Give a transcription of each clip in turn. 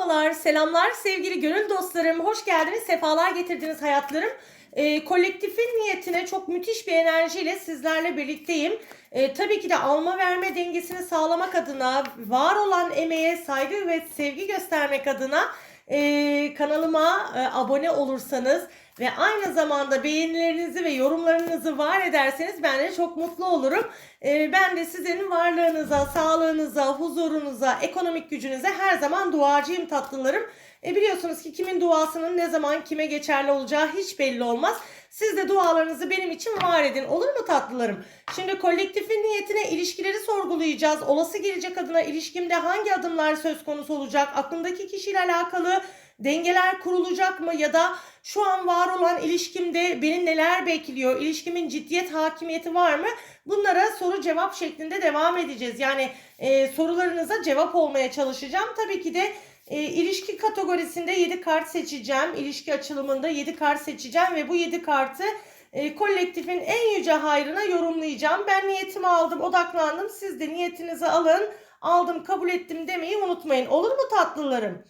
Merhabalar, selamlar sevgili gönül dostlarım. Hoş geldiniz, sefalar getirdiniz hayatlarım. Ee, kolektifin niyetine çok müthiş bir enerjiyle sizlerle birlikteyim. Ee, tabii ki de alma verme dengesini sağlamak adına, var olan emeğe saygı ve sevgi göstermek adına e, kanalıma e, abone olursanız ve aynı zamanda beğenilerinizi ve yorumlarınızı var ederseniz ben de çok mutlu olurum. Ee, ben de sizin varlığınıza, sağlığınıza, huzurunuza, ekonomik gücünüze her zaman duacıyım tatlılarım. E biliyorsunuz ki kimin duasının ne zaman kime geçerli olacağı hiç belli olmaz. Siz de dualarınızı benim için var edin. Olur mu tatlılarım? Şimdi kolektifin niyetine ilişkileri sorgulayacağız. Olası gelecek adına ilişkimde hangi adımlar söz konusu olacak? Aklımdaki kişiyle alakalı dengeler kurulacak mı? Ya da şu an var olan ilişkimde beni neler bekliyor? İlişkimin ciddiyet hakimiyeti var mı? Bunlara soru cevap şeklinde devam edeceğiz. Yani e, sorularınıza cevap olmaya çalışacağım. Tabii ki de e, ilişki kategorisinde 7 kart seçeceğim. İlişki açılımında 7 kart seçeceğim ve bu 7 kartı e, kolektifin en yüce hayrına yorumlayacağım. Ben niyetimi aldım, odaklandım. Siz de niyetinizi alın. Aldım, kabul ettim demeyi unutmayın. Olur mu tatlılarım?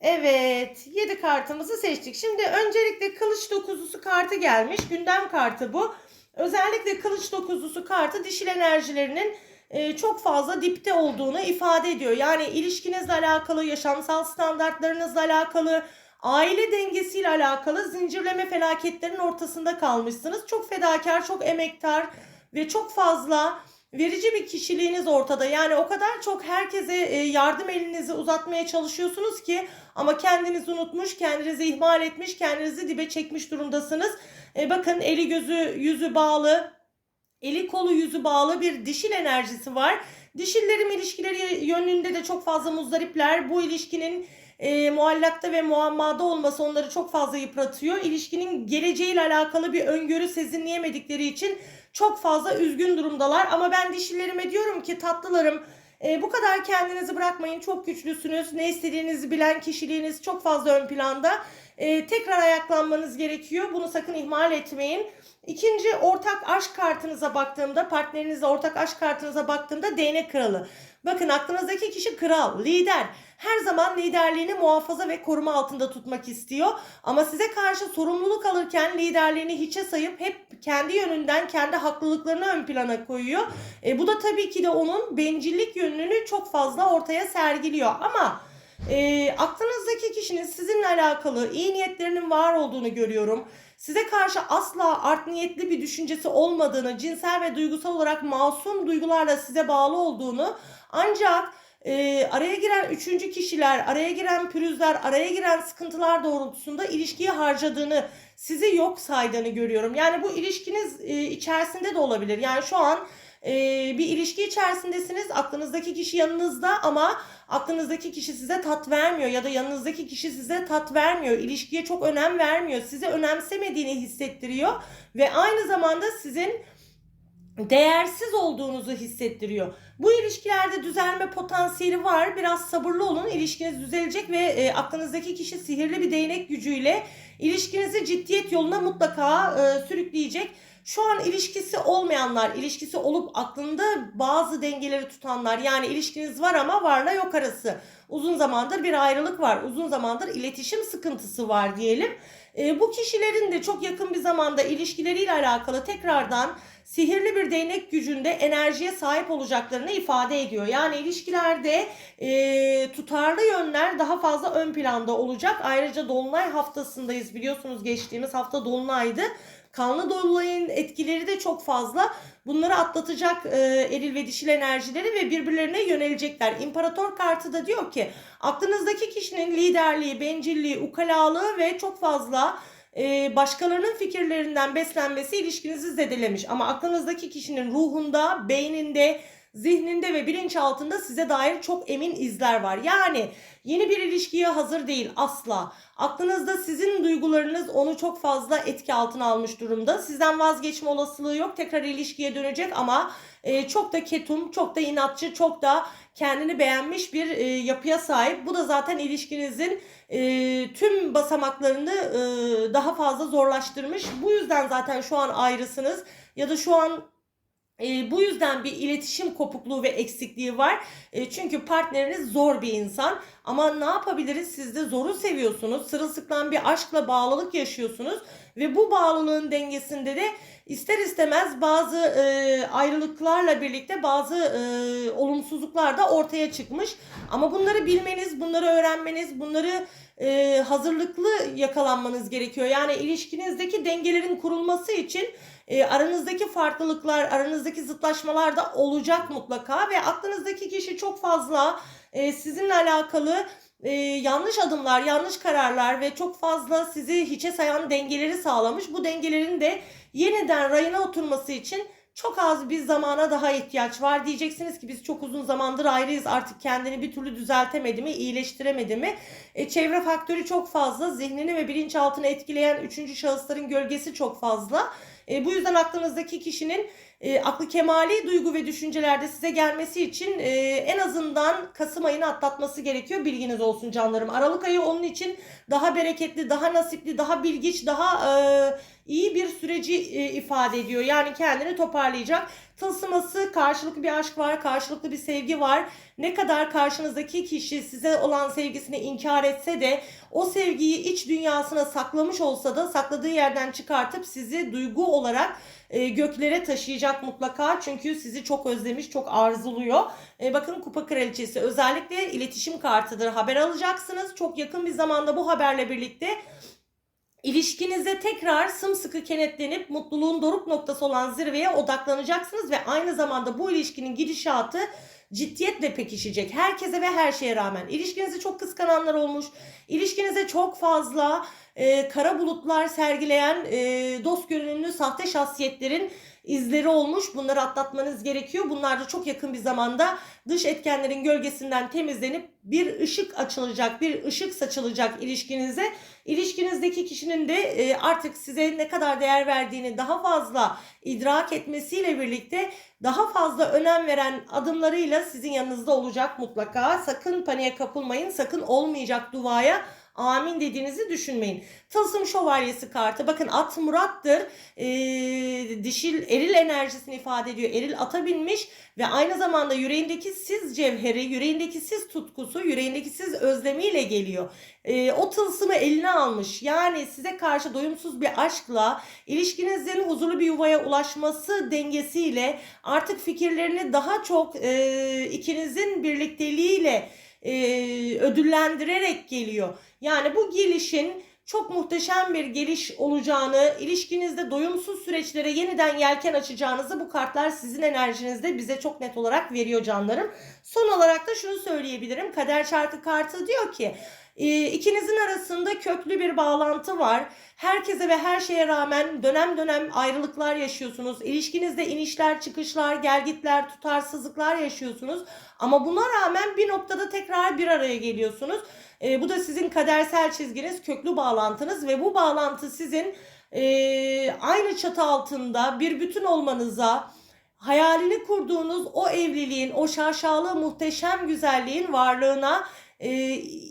Evet, 7 kartımızı seçtik. Şimdi öncelikle kılıç dokuzlusu kartı gelmiş. Gündem kartı bu. Özellikle kılıç dokuzlusu kartı dişil enerjilerinin e, çok fazla dipte olduğunu ifade ediyor. Yani ilişkinizle alakalı, yaşamsal standartlarınızla alakalı, aile dengesiyle alakalı zincirleme felaketlerin ortasında kalmışsınız. Çok fedakar, çok emektar ve çok fazla verici bir kişiliğiniz ortada. Yani o kadar çok herkese e, yardım elinizi uzatmaya çalışıyorsunuz ki ama kendinizi unutmuş, kendinizi ihmal etmiş, kendinizi dibe çekmiş durumdasınız. E, bakın eli gözü yüzü bağlı, eli kolu yüzü bağlı bir dişil enerjisi var. Dişillerim ilişkileri yönünde de çok fazla muzdaripler. Bu ilişkinin e, muallakta ve muammada olması onları çok fazla yıpratıyor. İlişkinin geleceğiyle alakalı bir öngörü sezinleyemedikleri için çok fazla üzgün durumdalar. Ama ben dişillerime diyorum ki tatlılarım e, bu kadar kendinizi bırakmayın. Çok güçlüsünüz. Ne istediğinizi bilen kişiliğiniz çok fazla ön planda. E, tekrar ayaklanmanız gerekiyor. Bunu sakın ihmal etmeyin. İkinci ortak aşk kartınıza baktığımda, partnerinizle ortak aşk kartınıza baktığımda değnek kralı. Bakın aklınızdaki kişi kral, lider. Her zaman liderliğini muhafaza ve koruma altında tutmak istiyor. Ama size karşı sorumluluk alırken liderliğini hiçe sayıp hep kendi yönünden kendi haklılıklarını ön plana koyuyor. E, bu da tabii ki de onun bencillik yönünü çok fazla ortaya sergiliyor. Ama e, aklınızdaki kişinin sizinle alakalı iyi niyetlerinin var olduğunu görüyorum. Size karşı asla art niyetli bir düşüncesi olmadığını, cinsel ve duygusal olarak masum duygularla size bağlı olduğunu ancak e, araya giren üçüncü kişiler, araya giren pürüzler, araya giren sıkıntılar doğrultusunda ilişkiyi harcadığını, sizi yok saydığını görüyorum. Yani bu ilişkiniz e, içerisinde de olabilir. Yani şu an e, bir ilişki içerisindesiniz. Aklınızdaki kişi yanınızda ama aklınızdaki kişi size tat vermiyor ya da yanınızdaki kişi size tat vermiyor. İlişkiye çok önem vermiyor. Sizi önemsemediğini hissettiriyor ve aynı zamanda sizin değersiz olduğunuzu hissettiriyor. Bu ilişkilerde düzelme potansiyeli var. Biraz sabırlı olun. İlişkiniz düzelecek ve e, aklınızdaki kişi sihirli bir değnek gücüyle ilişkinizi ciddiyet yoluna mutlaka e, sürükleyecek. Şu an ilişkisi olmayanlar, ilişkisi olup aklında bazı dengeleri tutanlar yani ilişkiniz var ama varla yok arası. Uzun zamandır bir ayrılık var. Uzun zamandır iletişim sıkıntısı var diyelim. E, bu kişilerin de çok yakın bir zamanda ilişkileriyle alakalı tekrardan sihirli bir değnek gücünde enerjiye sahip olacaklarını ifade ediyor. Yani ilişkilerde e, tutarlı yönler daha fazla ön planda olacak. Ayrıca Dolunay haftasındayız biliyorsunuz geçtiğimiz hafta Dolunay'dı. Kanlı Dolunay'ın etkileri de çok fazla. Bunları atlatacak e, eril ve dişil enerjileri ve birbirlerine yönelecekler. İmparator kartı da diyor ki aklınızdaki kişinin liderliği, bencilliği, ukalalığı ve çok fazla e, başkalarının fikirlerinden beslenmesi ilişkinizi zedelemiş. Ama aklınızdaki kişinin ruhunda, beyninde, zihninde ve bilinçaltında size dair çok emin izler var. Yani yeni bir ilişkiye hazır değil asla. Aklınızda sizin duygularınız onu çok fazla etki altına almış durumda. Sizden vazgeçme olasılığı yok. Tekrar ilişkiye dönecek ama e, çok da ketum, çok da inatçı, çok da kendini beğenmiş bir e, yapıya sahip. Bu da zaten ilişkinizin e, tüm basamaklarını e, daha fazla zorlaştırmış. Bu yüzden zaten şu an ayrısınız ya da şu an E, bu yüzden bir iletişim kopukluğu ve eksikliği var. E, çünkü partneriniz zor bir insan. Ama ne yapabiliriz? Siz de zoru seviyorsunuz. Sırılsıklam bir aşkla bağlılık yaşıyorsunuz. Ve bu bağlılığın dengesinde de ister istemez bazı e, ayrılıklarla birlikte bazı e, olumsuzluklar da ortaya çıkmış. Ama bunları bilmeniz, bunları öğrenmeniz, bunları e, hazırlıklı yakalanmanız gerekiyor. Yani ilişkinizdeki dengelerin kurulması için e, aranızdaki farklılıklar, aranızdaki zıtlaşmalar da olacak mutlaka ve aklınızdaki kişi çok fazla e, sizinle alakalı e, yanlış adımlar, yanlış kararlar ve çok fazla sizi hiçe sayan dengeleri sağlamış. Bu dengelerin de yeniden rayına oturması için çok az bir zamana daha ihtiyaç var. Diyeceksiniz ki biz çok uzun zamandır ayrıyız artık kendini bir türlü düzeltemedi mi, iyileştiremedi mi? E, çevre faktörü çok fazla, zihnini ve bilinçaltını etkileyen üçüncü şahısların gölgesi çok fazla. E, bu yüzden aklınızdaki kişinin e, aklı kemali duygu ve düşüncelerde size gelmesi için e, en azından Kasım ayını atlatması gerekiyor. Bilginiz olsun canlarım. Aralık ayı onun için daha bereketli, daha nasipli, daha bilgiç, daha e, iyi bir süreci e, ifade ediyor. Yani kendini toparlayacak. Tılsıması karşılıklı bir aşk var, karşılıklı bir sevgi var. Ne kadar karşınızdaki kişi size olan sevgisini inkar etse de o sevgiyi iç dünyasına saklamış olsa da sakladığı yerden çıkartıp sizi duygu olarak e, göklere taşıyacak mutlaka. Çünkü sizi çok özlemiş, çok arzuluyor. E, bakın Kupa Kraliçesi özellikle iletişim kartıdır. Haber alacaksınız. Çok yakın bir zamanda bu haberle birlikte İlişkinize tekrar sımsıkı kenetlenip mutluluğun doruk noktası olan zirveye odaklanacaksınız ve aynı zamanda bu ilişkinin gidişatı ciddiyetle pekişecek. Herkese ve her şeye rağmen. İlişkinizi çok kıskananlar olmuş. İlişkinize çok fazla e, kara bulutlar sergileyen e, dost görünümlü sahte şahsiyetlerin izleri olmuş. Bunları atlatmanız gerekiyor. Bunlar da çok yakın bir zamanda dış etkenlerin gölgesinden temizlenip bir ışık açılacak, bir ışık saçılacak ilişkinize. İlişkinizdeki kişinin de e, artık size ne kadar değer verdiğini daha fazla idrak etmesiyle birlikte daha fazla önem veren adımlarıyla sizin yanınızda olacak mutlaka. Sakın paniğe kapılmayın. Sakın olmayacak duaya amin dediğinizi düşünmeyin. Tılsım şövalyesi kartı bakın at Murat'tır. Ee, dişil eril enerjisini ifade ediyor. Eril ata binmiş ve aynı zamanda yüreğindeki siz cevheri, yüreğindeki siz tutkusu, yüreğindeki siz özlemiyle geliyor. Ee, o tılsımı eline almış. Yani size karşı doyumsuz bir aşkla ilişkinizin huzurlu bir yuvaya ulaşması dengesiyle artık fikirlerini daha çok e, ikinizin birlikteliğiyle e, ödüllendirerek geliyor. Yani bu gelişin çok muhteşem bir geliş olacağını, ilişkinizde doyumsuz süreçlere yeniden yelken açacağınızı bu kartlar sizin enerjinizde bize çok net olarak veriyor canlarım. Son olarak da şunu söyleyebilirim. Kader çarkı kartı diyor ki ikinizin arasında köklü bir bağlantı var. Herkese ve her şeye rağmen dönem dönem ayrılıklar yaşıyorsunuz. İlişkinizde inişler, çıkışlar, gelgitler, tutarsızlıklar yaşıyorsunuz. Ama buna rağmen bir noktada tekrar bir araya geliyorsunuz. E, bu da sizin kadersel çizginiz, köklü bağlantınız ve bu bağlantı sizin e, aynı çatı altında bir bütün olmanıza, hayalini kurduğunuz o evliliğin, o şaşalı muhteşem güzelliğin varlığına e,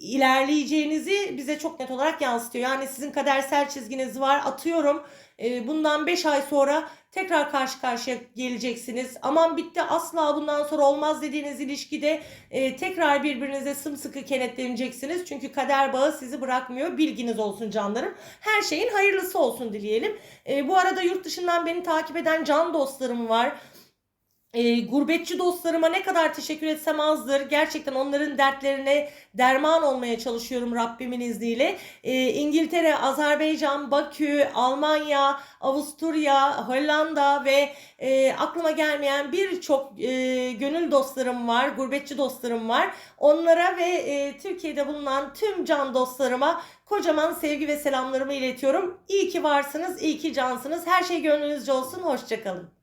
ilerleyeceğinizi bize çok net olarak yansıtıyor. Yani sizin kadersel çizginiz var. Atıyorum e, bundan 5 ay sonra tekrar karşı karşıya geleceksiniz. Aman bitti asla bundan sonra olmaz dediğiniz ilişkide e, tekrar birbirinize sımsıkı kenetleneceksiniz. Çünkü kader bağı sizi bırakmıyor. Bilginiz olsun canlarım. Her şeyin hayırlısı olsun dileyelim. E, bu arada yurt dışından beni takip eden can dostlarım var. E, gurbetçi dostlarıma ne kadar teşekkür etsem azdır. Gerçekten onların dertlerine derman olmaya çalışıyorum Rabbimin izniyle. E, İngiltere, Azerbaycan, Bakü, Almanya, Avusturya, Hollanda ve e, aklıma gelmeyen birçok e, gönül dostlarım var, gurbetçi dostlarım var. Onlara ve e, Türkiye'de bulunan tüm can dostlarıma kocaman sevgi ve selamlarımı iletiyorum. İyi ki varsınız, iyi ki cansınız. Her şey gönlünüzce olsun. Hoşçakalın.